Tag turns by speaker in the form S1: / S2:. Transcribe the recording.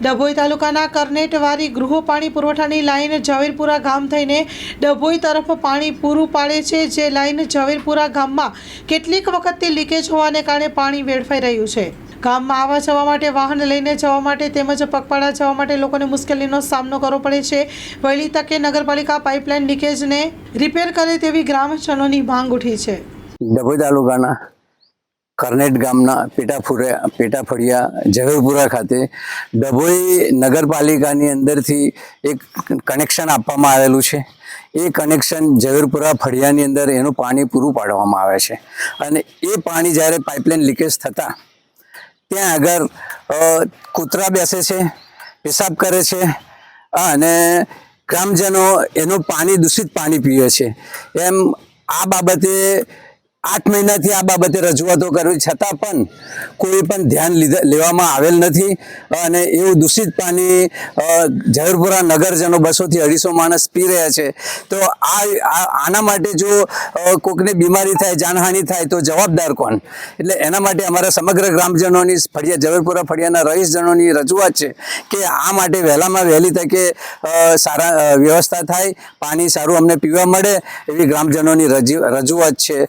S1: ડભોઈ તાલુકાના કરનેટવારી ગૃહ પાણી પુરવઠાની લાઈન ઝવેરપુરા ગામ થઈને ડભોઈ તરફ પાણી પૂરું પાડે છે, જે લાઈન ઝવેરપુરા ગામમાં કેટલીક વખતથી લીકેજ હોવાને કારણે પાણી વેડફાઈ રહ્યું છે. ગામમાં આવવા જવા માટે વાહન લઈને જવા માટે તેમજ પગપાળા જવા માટે લોકોને મુશ્કેલીનો સામનો કરવો પડે છે. વહેલી તકે નગરપાલિકા પાઇપલાઇન લીકેજને રિપેર કરે તેવી ગ્રામજનોની માંગ ઉઠી છે.
S2: ડભોઈ તાલુકાના કરનેટ ગામના પેટાફુરા પેટાફળિયા ઝવેરપુરા ખાતે ડભોઈ નગરપાલિકાની અંદરથી એક કનેક્શન આપવામાં આવેલું છે. એ કનેક્શન ઝવેરપુરા ફળિયાની અંદર એનું પાણી પૂરું પાડવામાં આવે છે. અને એ પાણી જ્યારે પાઇપલાઇન લીકેજ થતાં ત્યાં આગળ કૂતરા બેસે છે, પેશાબ કરે છે અને ગ્રામજનો એનું પાણી દૂષિત પાણી પીવે છે. એમ આ બાબતે આઠ મહિનાથી આ બાબતે રજૂઆતો કરવી. છતાં પણ કોઈ પણ ધ્યાન લીધા લેવામાં આવેલ નથી. અને એવું દૂષિત પાણી ઝવેરપુરા નગરજનો બસોથી અઢીસો માણસ પી રહ્યા છે. તો આ આના માટે જો કોકને બીમારી થાય, જાનહાનિ થાય, તો જવાબદાર કોણ? એટલે એના માટે અમારા સમગ્ર ગ્રામજનોની ફળિયા ઝવેરપુરા ફળિયાના રહીશજનોની રજૂઆત છે કે આ માટે વહેલામાં વહેલી તકે સારા વ્યવસ્થા થાય, પાણી સારું અમને પીવા મળે એવી ગ્રામજનોની રજી- રજૂઆત છે.